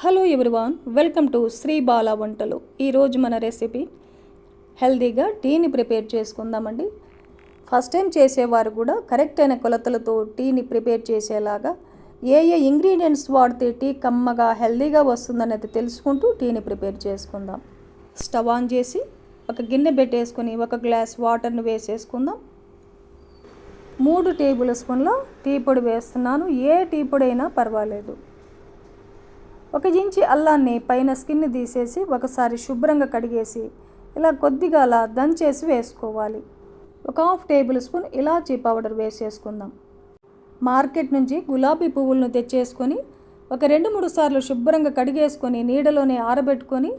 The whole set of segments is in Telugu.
Hello everyone welcome to Sri Bala Vantalu ఈరోజు మన రెసిపీ హెల్తీగా టీని ప్రిపేర్ చేసుకుందామండి. ఫస్ట్ టైం చేసేవారు కూడా కరెక్ట్ అయిన కొలతలతో టీని ప్రిపేర్ చేసేలాగా ఏ ఏ ఇంగ్రీడియంట్స్ వాడితే టీ కమ్మగా హెల్తీగా వస్తుందనేది తెలుసుకుంటూ టీని ప్రిపేర్ చేసుకుందాం. స్టవ్ ఆన్ చేసి ఒక గిన్నె పెట్టేసుకొని ఒక గ్లాస్ వాటర్ని వేసేసుకుందాం. మూడు టేబుల్ స్పూన్ల టీ పొడి వేస్తున్నాను. ఏ టీ పొడి అయినా పర్వాలేదు. ఒక ఇంచి అల్లాన్ని పైన స్కిన్ తీసేసి ఒకసారి శుభ్రంగా కడిగేసి ఇలా కొద్దిగా అలా దంచేసి వేసుకోవాలి. ఒక హాఫ్ టేబుల్ స్పూన్ ఇలాచీ పౌడర్ వేసేసుకుందాం. మార్కెట్ నుంచి గులాబీ పువ్వులను తెచ్చేసుకొని ఒక రెండు మూడు సార్లు శుభ్రంగా కడిగేసుకొని నీడలోనే ఆరబెట్టుకొని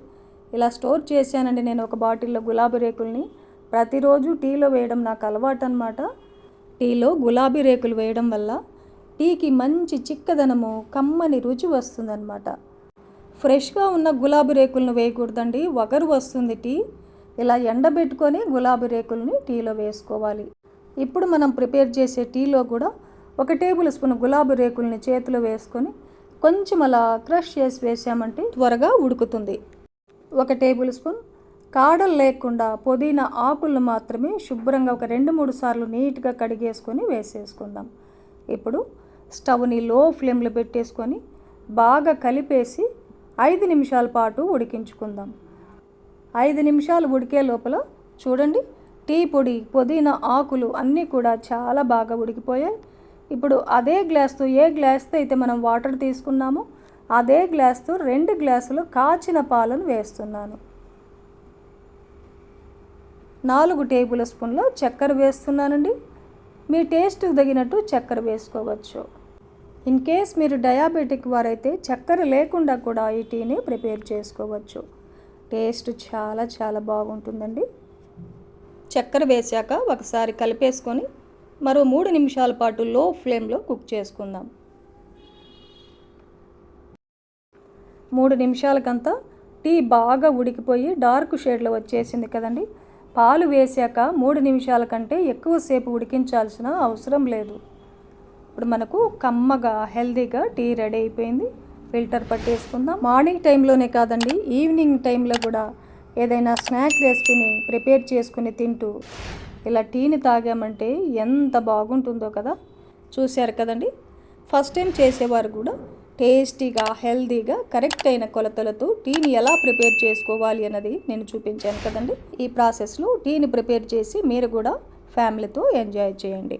ఇలా స్టోర్ చేశానండి నేను ఒక బాటిల్లో గులాబీ రేకుల్ని. ప్రతిరోజు టీలో వేయడం నాకు అలవాటు అనమాట టీలో గులాబీ రేకులు వేయడం వల్ల టీకి మంచి చిక్కదనము కమ్మని రుచి వస్తుందన్నమాట. ఫ్రెష్గా ఉన్న గులాబీ రేకులను వేయకూడదండి. వగరు వస్తుంది టీ. ఇలా ఎండబెట్టుకొని గులాబీ రేకుల్ని టీలో వేసుకోవాలి. ఇప్పుడు మనం ప్రిపేర్ చేసే టీలో కూడా ఒక టేబుల్ స్పూన్ గులాబీ రేకుల్ని చేతిలో వేసుకొని కొంచెం అలా క్రష్ చేసి వేసామంటే త్వరగా ఉడుకుతుంది. ఒక టేబుల్ స్పూన్ కాడలు లేకుండా పుదీనా ఆకులను మాత్రమే శుభ్రంగా ఒక రెండు మూడు సార్లు నీట్గా కడిగేసుకొని వేసేసుకుందాం. ఇప్పుడు స్టవ్ని లో ఫ్లేమ్లో పెట్టేసుకొని బాగా కలిపేసి ఐదు నిమిషాల పాటు ఉడికించుకుందాం. ఐదు నిమిషాలు ఉడికే లోపల చూడండి టీ పొడి పుదీనా ఆకులు అన్నీ కూడా చాలా బాగా ఉడికిపోయాయి. ఇప్పుడు అదే గ్లాస్తో ఏ గ్లాస్తో అయితే మనం వాటర్ తీసుకున్నామో అదే గ్లాస్తో రెండు గ్లాసులు కాచిన పాలను వేస్తున్నాను. నాలుగు టేబుల్ స్పూన్ల చక్కెర వేస్తున్నానండి. మీ టేస్ట్కి తగినట్టు చక్కెర వేసుకోవచ్చు. ఇన్ కేస్ మీరు డయాబెటిక్ వారైతే చక్కెర లేకుండా కూడా ఈ టీని ప్రిపేర్ చేసుకోవచ్చు. టేస్ట్ చాలా చాలా బాగుంటుందండి. చక్కెర వేశాక ఒకసారి కలిపేసుకొని మరో మూడు నిమిషాల పాటు లో ఫ్లేమ్లో కుక్ చేసుకుందాం. మూడు నిమిషాలకంతా టీ బాగా ఉడికిపోయి డార్క్ షేడ్లో వచ్చేసింది కదండి. పాలు వేసాక మూడు నిమిషాల కంటే ఎక్కువసేపు ఉడికించాల్సిన అవసరం లేదు. ఇప్పుడు మనకు కమ్మగా హెల్తీగా టీ రెడీ అయిపోయింది. ఫిల్టర్ పట్టేసుకుందాం. మార్నింగ్ టైంలోనే కాదండి ఈవినింగ్ టైంలో కూడా ఏదైనా స్నాక్ రెసిపీని ప్రిపేర్ చేసుకుని తింటూ ఇలా టీని తాగామంటే ఎంత బాగుంటుందో కదా. చూశారు కదండి? ఫస్ట్ టైం చేసేవారు కూడా టేస్టీగా హెల్తీగా కరెక్ట్ అయిన కొలతలతో టీని ఎలా ప్రిపేర్ చేసుకోవాలి అన్నది నేను చూపించాను కదండి. ఈ ప్రాసెస్లో టీని ప్రిపేర్ చేసి మీరు కూడా ఫ్యామిలీతో ఎంజాయ్ చేయండి.